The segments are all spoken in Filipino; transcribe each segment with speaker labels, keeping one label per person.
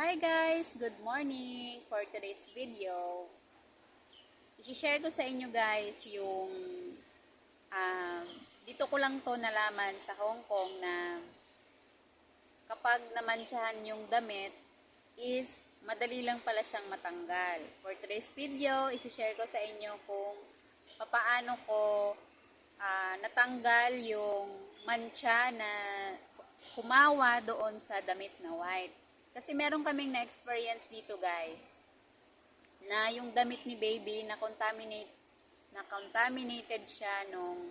Speaker 1: Hi guys! Good morning! For today's video, i-share ko sa inyo guys yung um, dito ko lang to nalaman sa Hong Kong na kapag namantsahan yung damit is madali lang pala siyang matanggal. For today's video, i-share ko sa inyo kung papaano ko ah, natanggal yung mancha na kumawa doon sa damit na white. Kasi meron kaming na-experience dito guys na yung damit ni baby na contaminate na contaminated siya nung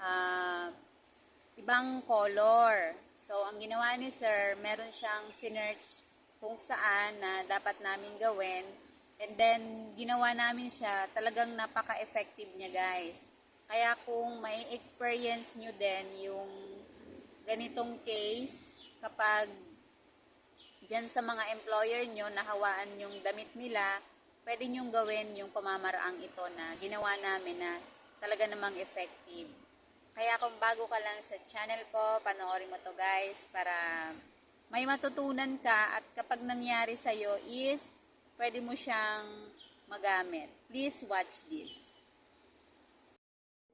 Speaker 1: ah, ibang color. So, ang ginawa ni sir, meron siyang sinerch kung saan na dapat namin gawin. And then, ginawa namin siya, talagang napaka-effective niya guys. Kaya kung may experience nyo din yung ganitong case, kapag dyan sa mga employer nyo, nahawaan yung damit nila, pwede nyong gawin yung pamamaraang ito na ginawa namin na talaga namang effective. Kaya kung bago ka lang sa channel ko, panoorin mo to guys para may matutunan ka at kapag nangyari sa'yo is pwede mo siyang magamit. Please watch this.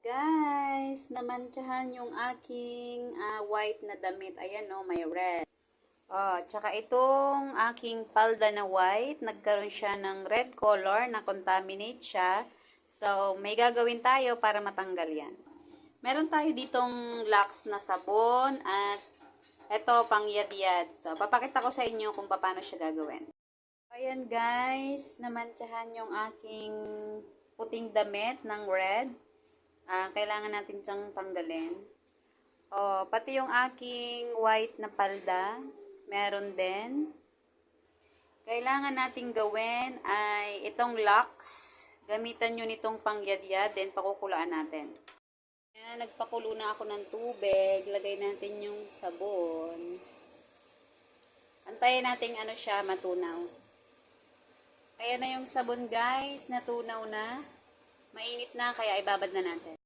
Speaker 1: Guys, namantsahan yung aking ah, white na damit. Ayan no, may red. Oh, tsaka itong aking palda na white, nagkaroon siya ng red color, na contaminate siya. So, may gagawin tayo para matanggal yan. Meron tayo ditong Lux na sabon at ito pang yad-yad. So, papakita ko sa inyo kung paano siya gagawin. Ayan guys, namantsahan yung aking puting damit ng red. Ah, kailangan natin siyang tanggalin. Oh, pati yung aking white na palda, meron din. Kailangan nating gawin ay itong Lux. Gamitan nyo nitong pangyadyad, then pakukulaan natin. Ayan, nagpakulo na ako ng tubig. Lagay natin yung sabon. Antayin natin ano siya, matunaw. Ayan na yung sabon guys, natunaw na. Mainit na, kaya ibabad na natin.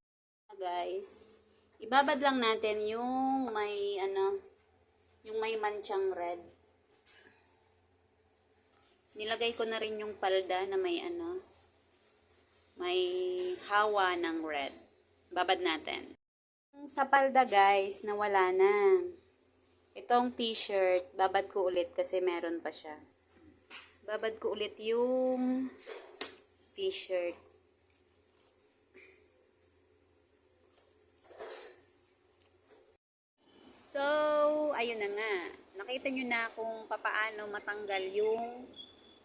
Speaker 1: Guys, ibabad lang natin yung may ano, yung may manchang red. Nilagay ko na rin yung palda na may ano, may hawa ng red. Babad natin. Sa palda guys, nawala na. Itong t-shirt, babad ko ulit kasi meron pa siya. Babad ko ulit yung t-shirt. Ayun na nga. Nakita nyo na kung papaano matanggal yung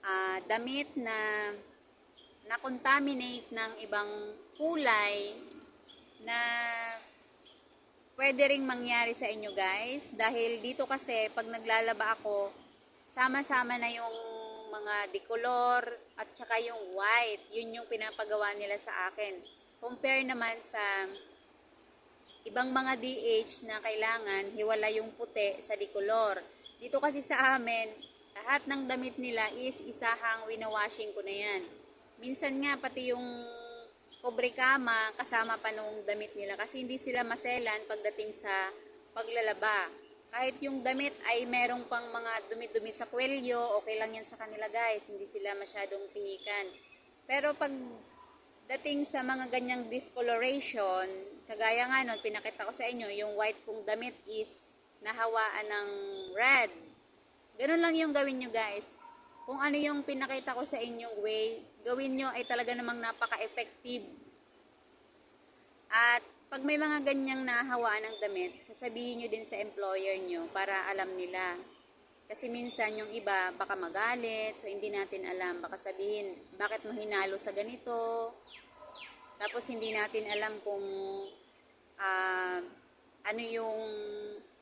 Speaker 1: ah, damit na na-contaminate ng ibang kulay na pwede ring mangyari sa inyo guys. Dahil dito kasi pag naglalaba ako, sama-sama na yung mga decolor at saka yung white. Yun yung pinapagawa nila sa akin. Compare naman sa ibang mga DH na kailangan hiwala yung puti sa decolor. Dito kasi sa amin, lahat ng damit nila is isahang winawashing ko na yan. Minsan nga pati yung kobre kama kasama pa nung damit nila kasi hindi sila maselan pagdating sa paglalaba. Kahit yung damit ay merong pang mga dumi-dumi sa kwelyo, okay lang yan sa kanila guys, hindi sila masyadong pihikan. Pero pag dating sa mga ganyang discoloration, kagaya nga nun, pinakita ko sa inyo, yung white kong damit is nahawaan ng red. Ganun lang yung gawin nyo guys. Kung ano yung pinakita ko sa inyong way, gawin nyo ay talaga namang napaka-effective. At pag may mga ganyang nahawaan ng damit, sasabihin nyo din sa employer nyo para alam nila. Kasi minsan yung iba baka magalit, so hindi natin alam. Baka sabihin, bakit mo hinalo sa ganito? Tapos hindi natin alam kung ah, ano yung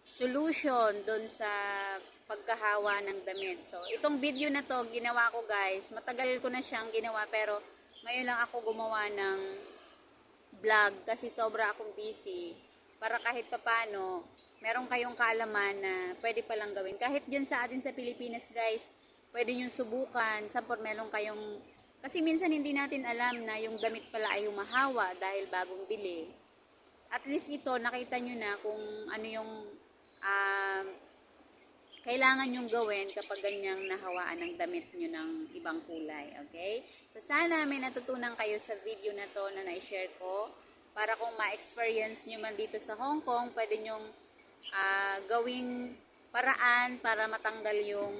Speaker 1: solution doon sa pagkahawa ng damit. So, itong video na to, ginawa ko guys. Matagal ko na siyang ginawa pero ngayon lang ako gumawa ng vlog kasi sobra akong busy. Para kahit papano, meron kayong kaalaman na pwede palang gawin. Kahit dyan sa atin sa Pilipinas guys, pwede nyo subukan. Sampor meron kayong... Kasi minsan hindi natin alam na yung damit pala ay humahawa dahil bagong bili. At least ito, nakita nyo na kung ano yung... ah, kailangan yung gawin kapag ganyang nahawaan ng damit nyo ng ibang kulay. Okay? So, sana may natutunan kayo sa video na to na na-share ko para kung ma-experience nyo man dito sa Hong Kong, pwede nyong ah, gawing paraan para matanggal yung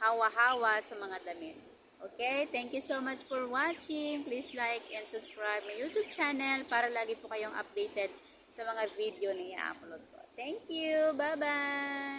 Speaker 1: hawa-hawa sa mga damit. Okay? Thank you so much for watching. Please like and subscribe my YouTube channel para lagi po kayong updated sa mga video na i-upload ko. Thank you! Bye-bye!